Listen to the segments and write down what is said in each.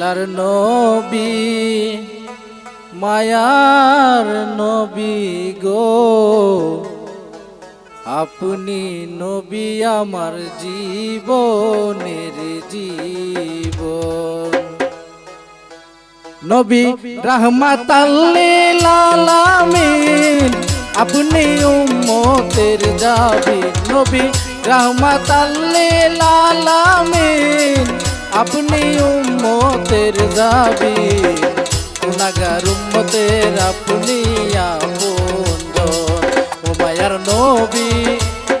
আল্লাহর নবী, মায়ার নবী গো। আপনি নবী আমার জীবনের জীবন। নবী রহমাতাল্লিল আলামিন আপনি উম্মতের দাবি নবী রহমাতাল্লিল আলামিন আপনি উম্মতের দাবি গুনাগার উম্মতের আপনি আপন ও মায়ার নবী,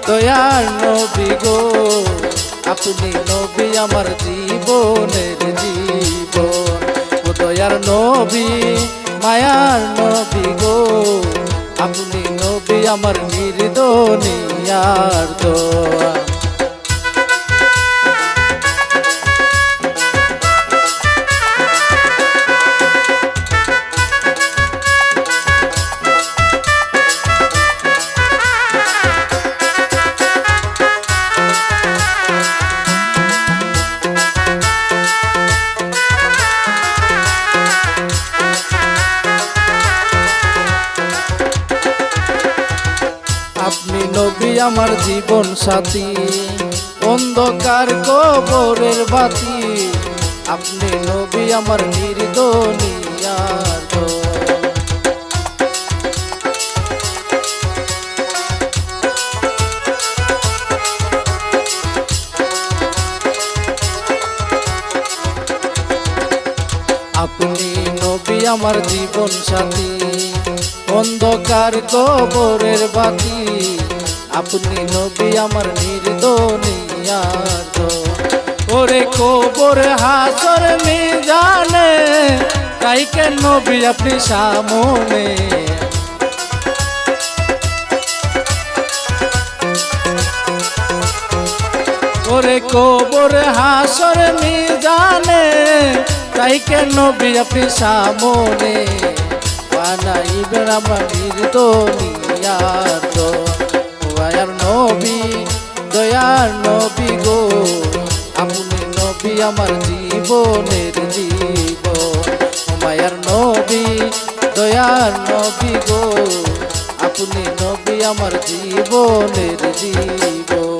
দয়ার নবী গো। আপনি নবী আমার জীবনের জীবন। ও দয়ার নবী, মায়ার নবী গো। আপনি নবী আমার নির্দনিয়ার দোয়া। নবী আমার জীবন সাথী। অন্ধকার কবরের বাতি। আপনি নবী আমার নির্দনিয়ার আপনি নবী আমার জীবন সাথী। অন্ধকার কবরের বাতি। আপনি নবী আমার নির্দনিয়ার দোয়া। ওরে কবর হাসর মি জানে তাই কেন নবী আপনি সামনে? ওরে কবর হাসর মি জানে তাই কেন নবী আপনি সামনে? বানাইবেন আমার নির্দনিয়ার আমার জীবনের জীব। মায়ার নবী দয়ার নবী গো। আপনি নবী আমার জীবনের জীব।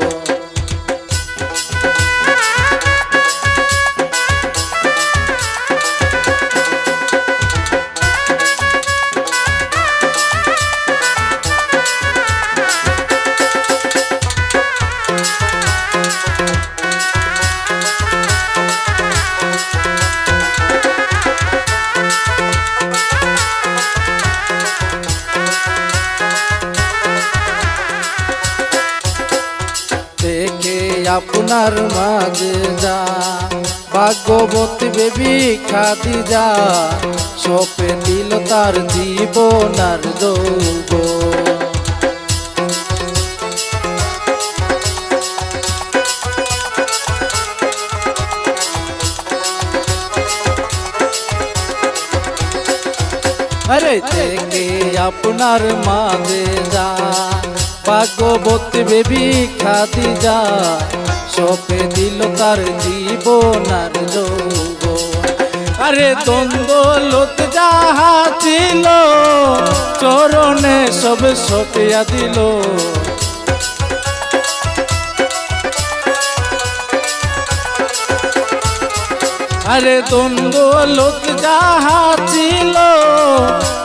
আপনার মাঝে যা। ভাগ্যবতী বেবি খাদি যা। সপে দিল তার জীবন আর যৌব আরে, দেখে আপনার মাঝে যা। ভাগ্যবতী বেবি খাদি যা সপে দিল তার জীবন আর যৌব আরে দ্বন্দ্ব লোত যাহা ছিল, চরণে সব সপিয়া দিল। আরে দ্বন্দ্ব লোক যাহা ছিল,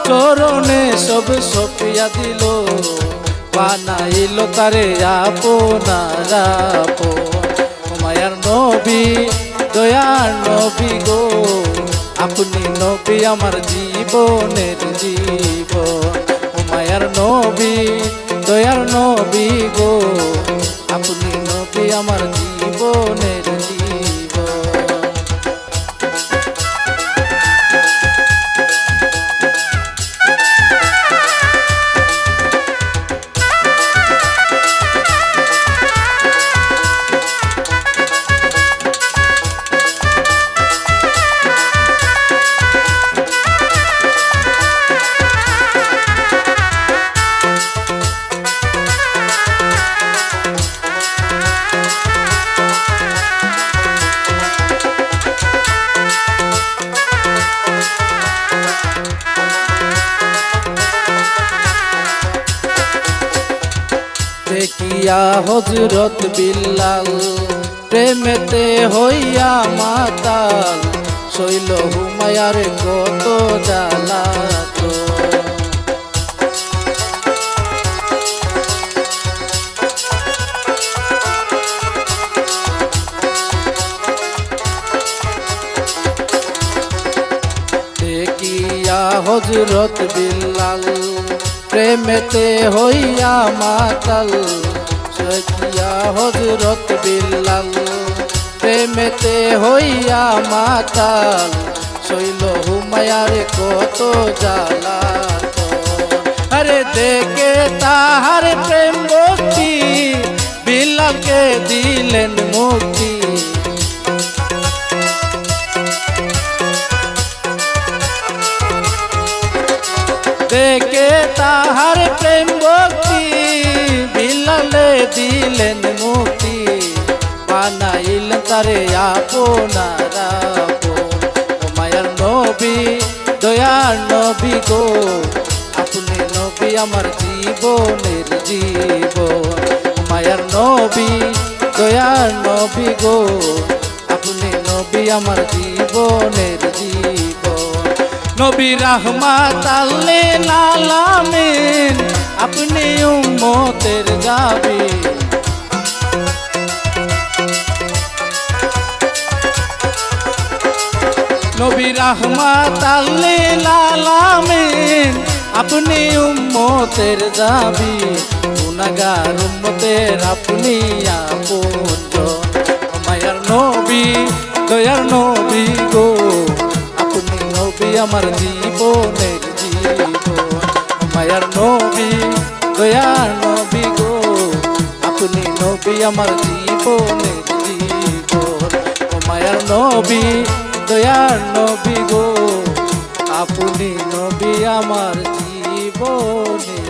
চরণে সব সপিয়া দিল। বানাইল তারে আপনার মায়ার নবী, দয়ার নবী গো, আপনি নবী আমার জীবনের জীব মায়ার নবী, দয়ার নবী গো, আপনি নবী আমার জীবনের দেখিয়া হজরত বিল্লাল, প্রেমেতে হইয়া মাতাল, শৈল হুমায়ার কত দেখিয়া হজরত বিল্লাল, প্রেমেতে হইয়া মাতাল দেখিয়া হজরত বিল্লাল প্রেমেতে হইয়া মাতাল, শৈল হুমায়ার কত জ্বালা আরে দেখে তাহার প্রেম ভক্তি, বিল্লালকে দিলেন মুক্তি। দেখে তাহার প্রেম দিলেন মুক্তি বানাইল তারে আপনার মায়ার নবী, দয়ার নবী গো, আপনি নবী আমার জীবনের জীবন। মায়ার নবী, দয়ার নবী গো, আপনি নবী আমার জীবনের জীবন। নবী রহমাত আল্লাহ আলামিন আপনি উম্মতের যাবি নবী রহমাত আলামিন আপনি উম্মতের যাবি গুনাগার উম্মতের আপনি আপনজন মায়ার নবী দয়ার নবী গো আপনি নবী আমার জীবন আমার জীবনের জীবন। ও মায়ার নবী দয়ার নবী গো আপনি নবী আমার জীবন